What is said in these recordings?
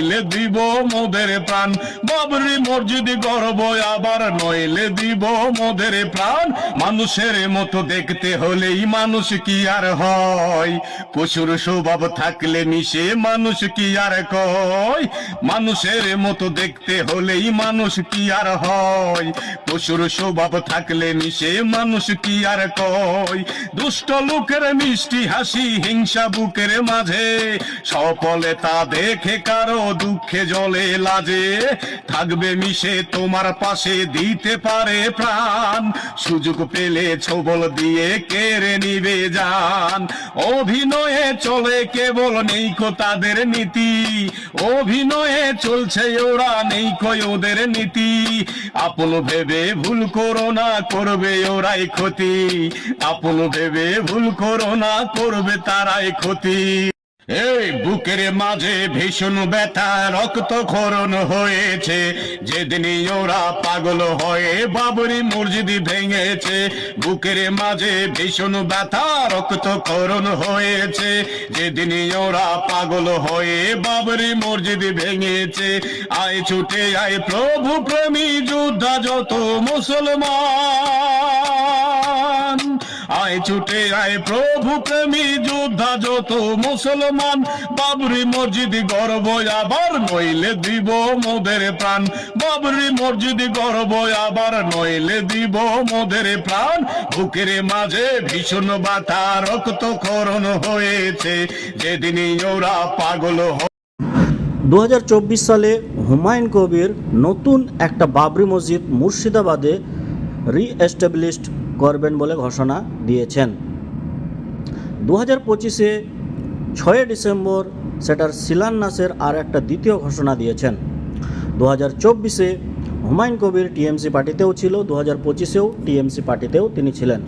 নইলে দিব মোদের প্রাণ। বাবরি মসজিদ গর্ব আবার নইলে দিব মোদের প্রাণ। মানুষের মতো দেখতে হলেই মানুষ কি আর হয়? পশুর স্বভাব থাকলে মিশে মানুষ কি আর কয়? মানুষের মতো দেখতে হলেই মানুষ কি আর হয়? পশুর স্বভাব থাকলে মিশে মানুষ কি আর কয়? দুষ্ট লোকের মিষ্টি হাসি হিংসা বুকের মাঝে। সকলে তা দেখে কারও দুঃখে জলে লাজে। থাকবে মিশে তোমার পাশে, দিতে পারে প্রাণ। সুযোগ পেলে ছবল দিয়ে কেড়ে নিবে যান অভিনয়ে চলে কেবল নেইকো তাদের নীতি। অভিনয়ে চলছে ওরা নেইকো ওদের নীতি। আপন ভেবে ভুল করো না, করবে ওরাই ক্ষতি। আপন ভেবে ভুল করো না, করবে তারাই ক্ষতি। এই বুকের মাঝে ভীষণ ব্যথা রক্ত খরণ হয়েছে। যেদিনই ওরা পাগল হয়ে বাবরি মসজিদ ভেঙেছে, বুকের মাঝে ভীষণ ব্যথা রক্ত খরণ হয়েছে। যেদিনই ওরা পাগল হয়ে বাবরি মসজিদ ভেঙেছে, আয় ছুটে আয় প্রভু প্রেমী যোদ্ধা, যত মুসলমান। আয় ছুটে আয় প্রভু প্রেমী যোদ্ধা, যত মুসলমান। বাবরি মসজিদ গর্ব, আবার নইলে দিব মোদের প্রাণ। বাবরি মসজিদ গর্ব, আবার নইলে দিব মোদের প্রাণ। বুকের মাঝে ভীষণ বাতা রক্ত খরণ হয়েছে। যেদিনই ওরা পাগল দু সালে হুমায়ুন কবির নতুন একটা বাবরি মসজিদ মুর্শিদাবাদে রিএস্টাবলিশড করবেন বলে ঘোষণা দিয়েছেন। দু হাজার পঁচিশে ছয় ডিসেম্বর সেটার শিলান্যাসের আর একটা দ্বিতীয় ঘোষণা দিয়েছেন। দু হাজার চব্বিশে হুমায়ুন কবির টিএমসি পার্টিতেও ছিল দু হাজার পঁচিশেও টিএমসি পার্টিতেও তিনি ছিলেন।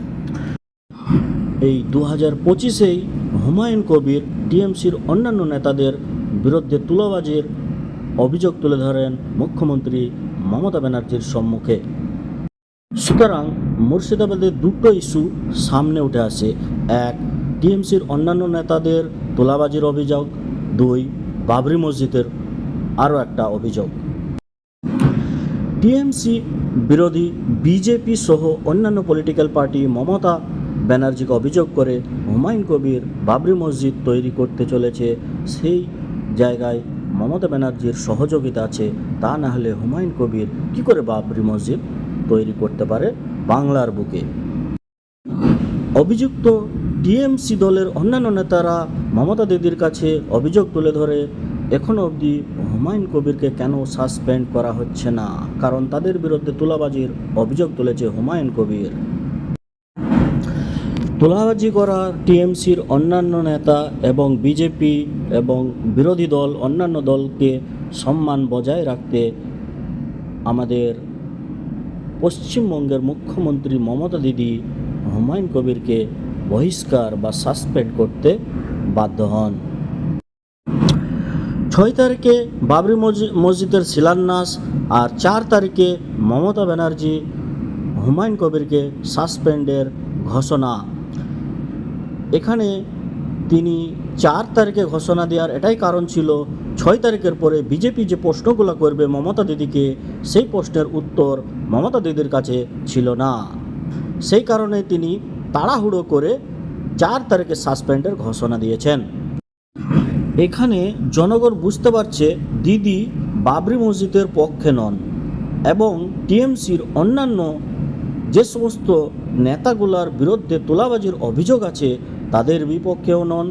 এই দু হাজার পঁচিশেই হুমায়ুন কবির টিএমসির অন্যান্য নেতাদের বিরুদ্ধে তুলাবাজির অভিযোগ তুলে ধরেন মুখ্যমন্ত্রী মমতা ব্যানার্জির সম্মুখে। সুতরাং মুর্শিদাবাদে দুটো ইস্যু সামনে উঠে আসে। এক, টিএমসির অন্যান্য নেতাদের তোলাবাজির অভিযোগ। দুই, বাবরি মসজিদের আরও একটা অভিযোগ। টিএমসি বিরোধী বিজেপি সহ অন্যান্য পলিটিক্যাল পার্টি মমতা ব্যানার্জিকে অভিযোগ করে হুমায়ুন কবির বাবরি মসজিদ তৈরি করতে চলেছে। সেই জায়গায় মমতা ব্যানার্জির সহযোগিতা আছে। তা না হলে হুমায়ুন কবির কি করে বাবরি মসজিদ তৈরি করতে পারে বাংলার বুকে। অভিযুক্ত টিএমসি দলের অন্যান্য নেতারা মমতা দিদির কাছে অভিযোগ তুলে ধরে এখনও অবধি হুমায়ুন কবিরকে কেন সাসপেন্ড করা হচ্ছে না? কারণ তাদের বিরুদ্ধে তুলাবাজির অভিযোগ তুলেছে হুমায়ুন কবির। তোলাবাজি করা টিএমসির অন্যান্য নেতা এবং বিজেপি এবং বিরোধী দল অন্যান্য দলকে সম্মান বজায় রাখতে আমাদের পশ্চিমবঙ্গের মুখ্যমন্ত্রী মমতা দিদি হুমায়ুন কবিরকে বহিষ্কার বা সাসপেন্ড করতে বাধ্য হন। ছয় তারিখে বাবরি মসজি- মসজিদের শিলান্যাস আর চার তারিখে মমতা ব্যানার্জি হুমায়ুন কবিরকে সাসপেন্ডের ঘোষণা। এখানে তিনি চার তারিখে ঘোষণা দেওয়ার এটাই কারণ ছিল ছয় তারিখের পরে বিজেপি যে প্রশ্নগুলো করবে মমতা দিদিকে, সেই প্রশ্নের উত্তর মমতা দিদির কাছে ছিল না। সেই কারণে তিনি তাড়াহুড়ো করে চার তারিখে সাসপেন্ডের ঘোষণা দিয়েছেন। এখানে জনগণ বুঝতে পারছে দিদি বাবরি মসজিদের পক্ষে নন এবং টিএমসির অন্যান্য যে সমস্ত নেতাগুলার বিরুদ্ধে তোলাবাজির অভিযোগ আছে, তাদের বিপক্ষেও নন।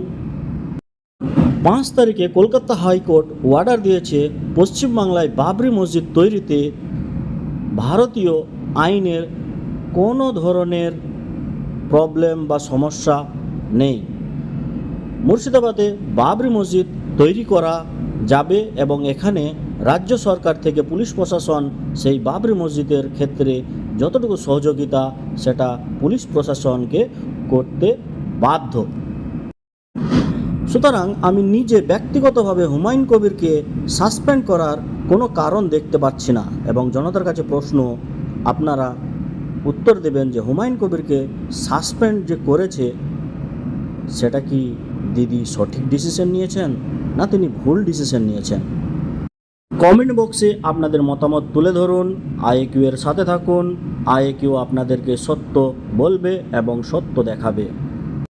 পাঁচ তারিখে কলকাতা হাইকোর্ট অর্ডার দিয়েছে পশ্চিমবাংলায় বাবরি মসজিদ তৈরিতে ভারতীয় আইনের কোনো ধরনের প্রবলেম বা সমস্যা নেই। মুর্শিদাবাদে বাবরি মসজিদ তৈরি করা যাবে এবং এখানে রাজ্য সরকার থেকে পুলিশ প্রশাসন সেই বাবরি মসজিদের ক্ষেত্রে যতটুকু সহযোগিতা সেটা পুলিশ প্রশাসনকে করতে বাধ্য। সুতরাং আমি নিজে ব্যক্তিগতভাবে হুমায়ুন কবিরকে সাসপেন্ড করার কোনো কারণ দেখতে পাচ্ছি না এবং জনতার কাছে প্রশ্ন, আপনারা উত্তর দেবেন যে হুমায়ুন কবিরকে সাসপেন্ড যে করেছে, সেটা কি দিদি সঠিক ডিসিশন নিয়েছেন না তিনি ভুল ডিসিশন নিয়েছেন? কমেন্ট বক্সে আপনাদের মতামত তুলে ধরুন আইকিউ এর সাথে থাকুন আইকিউ আপনাদেরকে সত্য বলবে এবং সত্য দেখাবে।